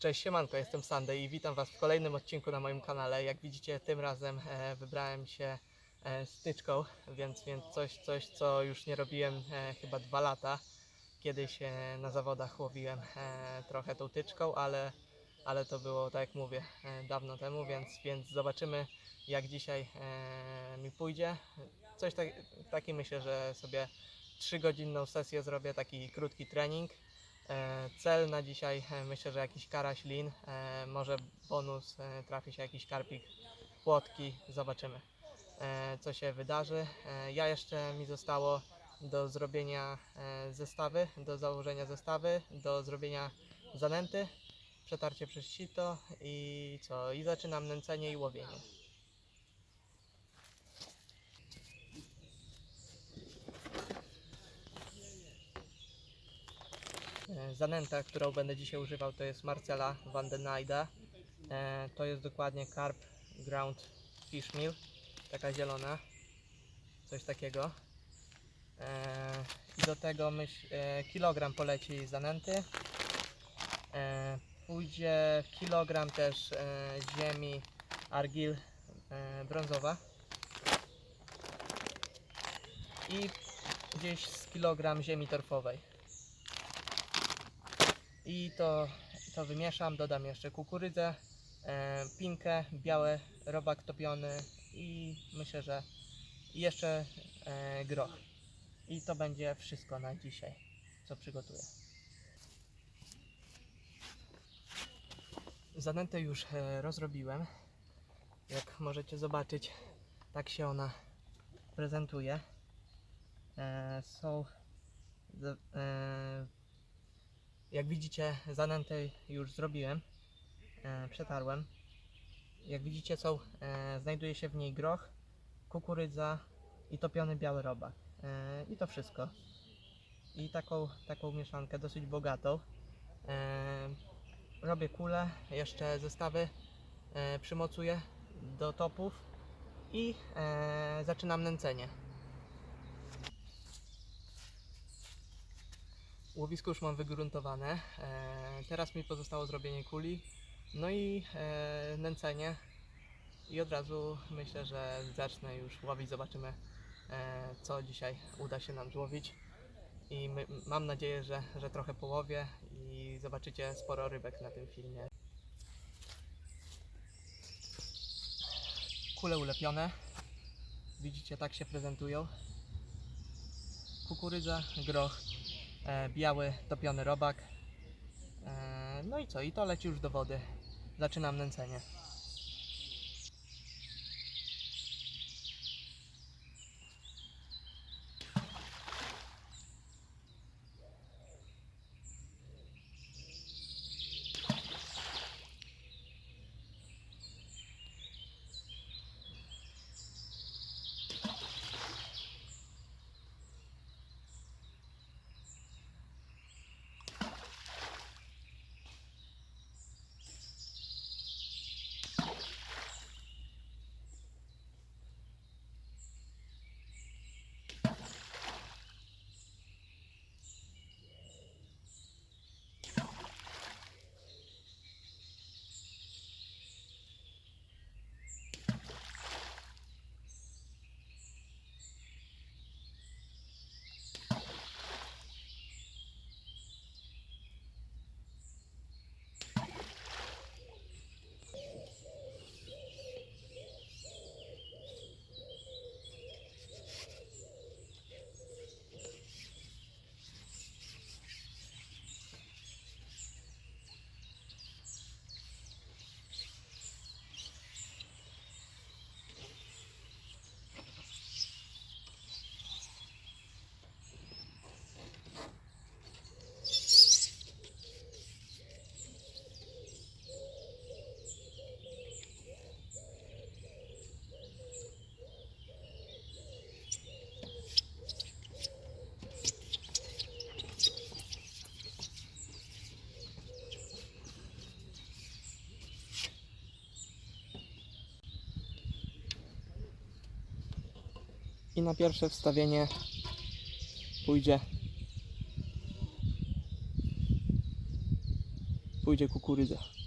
Cześć, siemanko, jestem Sandy i witam Was w kolejnym odcinku na moim kanale. Jak widzicie, tym razem e, wybrałem się e, styczką, więc, więc coś, coś, co już nie robiłem e, chyba dwa lata. Kiedyś e, na zawodach łowiłem e, trochę tą tyczką, ale, ale to było, tak jak mówię, e, dawno temu, więc, więc zobaczymy jak dzisiaj e, mi pójdzie. Coś tak, taki myślę, że sobie 3-godzinną sesję zrobię, taki krótki trening. E, Cel na dzisiaj e, myślę, że jakiś karaś lin, e, może bonus trafi się jakiś karpik, płotki, zobaczymy co się wydarzy. Ja jeszcze mi zostało do zrobienia zestawy, do założenia zestawy, do zrobienia zanęty, przetarcie przez sito i co, i zaczynam nęcenie i łowienie. Zanęta, którą będę dzisiaj używał, to jest Marcela van den Eyde. E, To jest dokładnie Carp Ground Fish Meal, taka zielona, coś takiego. E, I do tego myśl, e, kilogram poleci zanęty. E, Pójdzie kilogram też e, ziemi argil e, brązowa. I gdzieś z kilogram ziemi torfowej. I to, to wymieszam, dodam jeszcze kukurydzę, e, pinkę, biały robak topiony i myślę, że jeszcze e, groch. I to będzie wszystko na dzisiaj, co przygotuję. Zanętę już e, rozrobiłem. Jak możecie zobaczyć, tak się ona prezentuje. E, są e, jak widzicie, zanętę już zrobiłem, e, przetarłem. Jak widzicie, są, e, znajduje się w niej groch, kukurydza i topiony biały robak. E, I to wszystko. I taką, taką mieszankę dosyć bogatą. Robię kulę, jeszcze zestawy przymocuję do topów i zaczynam nęcenie. Łowisko już mam wygruntowane. E, teraz mi pozostało zrobienie kuli, no i e, nęcenie. I od razu myślę, że zacznę już łowić. Zobaczymy, e, co dzisiaj uda się nam złowić. I my, mam nadzieję, że, że trochę połowię i zobaczycie sporo rybek na tym filmie. Kule ulepione. Widzicie, tak się prezentują. Kukurydza, groch, biały topiony robak. E, no i co? I to leci już do wody. Zaczynam nęcenie. I na pierwsze wstawienie pójdzie pójdzie kukurydza. I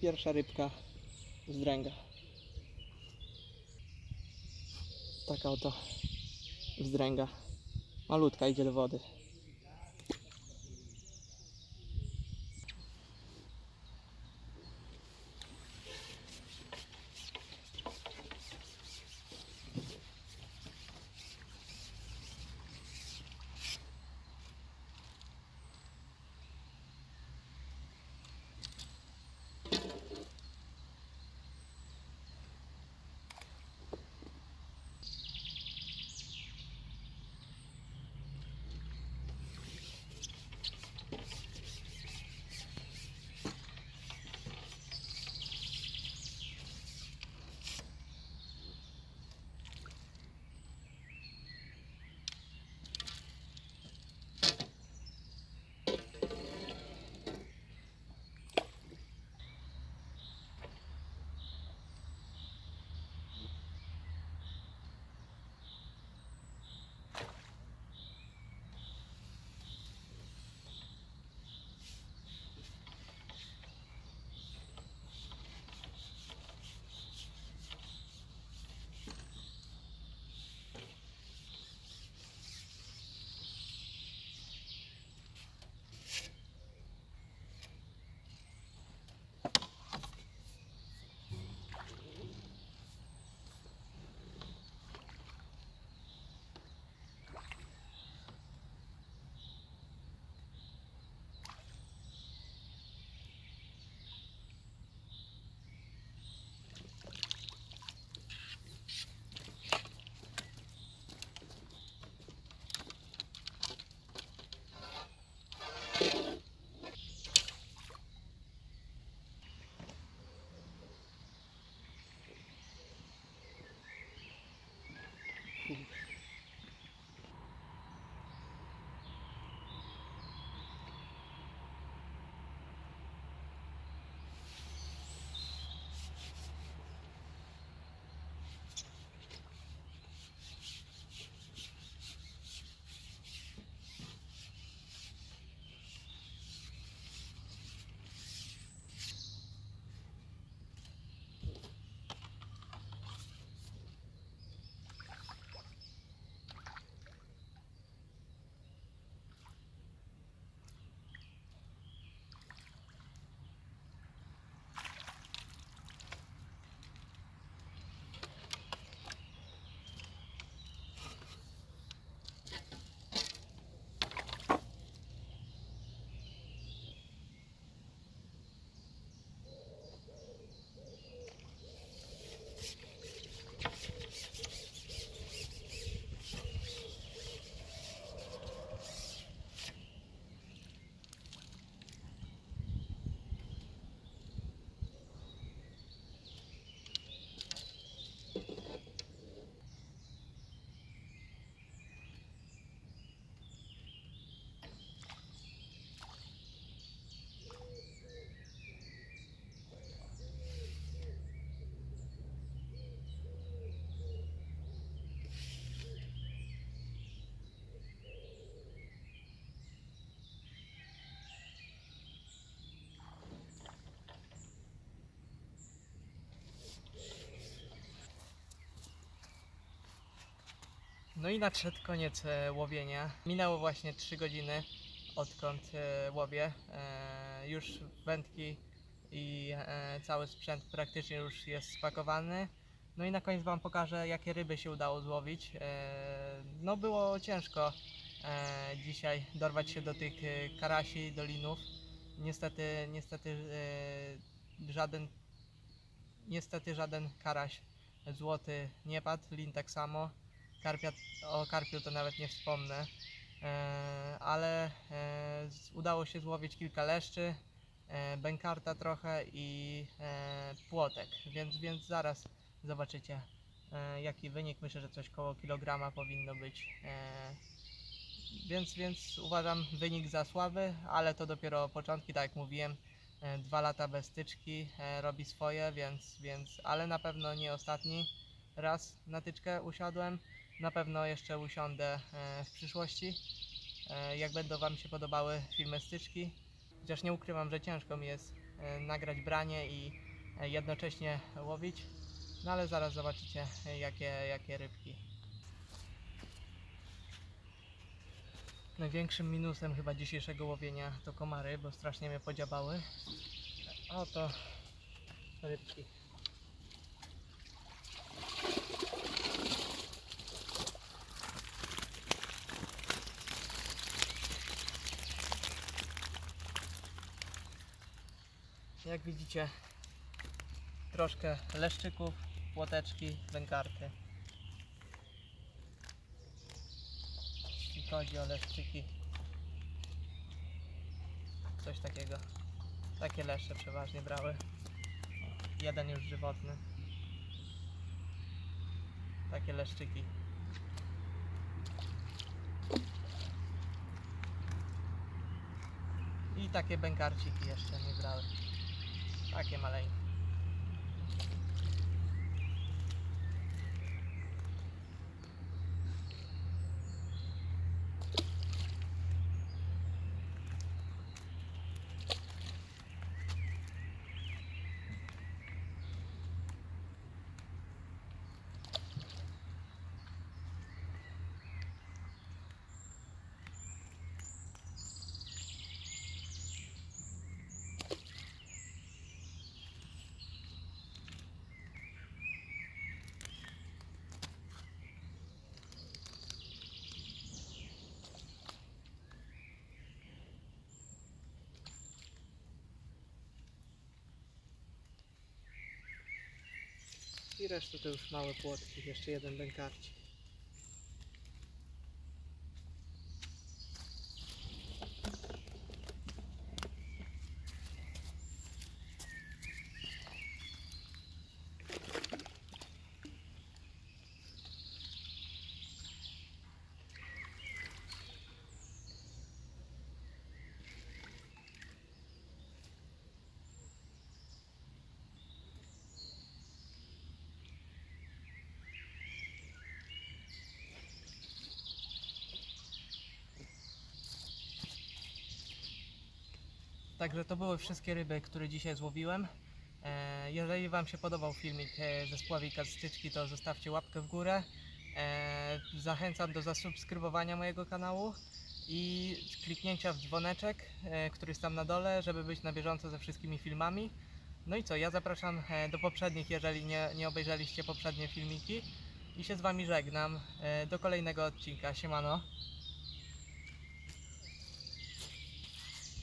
pierwsza rybka z. Taka oto wzdręga. Malutka idzie do wody. No i nadszedł koniec e, łowienia. Minęło właśnie 3 godziny odkąd e, łowię. E, już wędki i cały sprzęt praktycznie już jest spakowany. No i na koniec Wam pokażę, jakie ryby się udało złowić. No było ciężko dzisiaj dorwać się do tych karasi, do linów. Niestety, niestety żaden niestety żaden karaś złoty nie padł, lin tak samo. Karpia, o karpiu to nawet nie wspomnę. E, ale e, udało się złowić kilka leszczy, e, bękarta trochę i płotek, więc, więc zaraz zobaczycie jaki wynik. Myślę, że coś koło kilograma powinno być. Więc, więc uważam wynik za słaby, ale to dopiero początki, tak jak mówiłem. Dwa lata bez styczki robi swoje, więc, więc, ale na pewno nie ostatni raz na tyczkę usiadłem. Na pewno jeszcze usiądę e, w przyszłości. E, Jak będą Wam się podobały filmy styczki. Chociaż nie ukrywam, że ciężko mi jest e, nagrać branie i jednocześnie łowić. No ale zaraz zobaczycie jakie, jakie rybki. Największym minusem chyba dzisiejszego łowienia to komary, bo strasznie mnie podziabały. Oto rybki. Jak widzicie, troszkę leszczyków, płoteczki, węgarty. Jeśli chodzi o leszczyki, coś takiego. Takie leszcze przeważnie brały. Jeden już żywotny. Takie leszczyki. I takie bękarciki jeszcze nie brały. Takie maleńkie. I resztę to już małe płotki, jeszcze jeden bękarci. Także to były wszystkie ryby, które dzisiaj złowiłem. E, Jeżeli Wam się podobał filmik e, ze spławika z styczki, to zostawcie łapkę w górę. E, Zachęcam do zasubskrybowania mojego kanału i kliknięcia w dzwoneczek, który jest tam na dole, żeby być na bieżąco ze wszystkimi filmami. No i co, ja zapraszam do poprzednich, jeżeli nie, nie obejrzeliście poprzednie filmiki. I się z Wami żegnam. Do kolejnego odcinka. Siemano.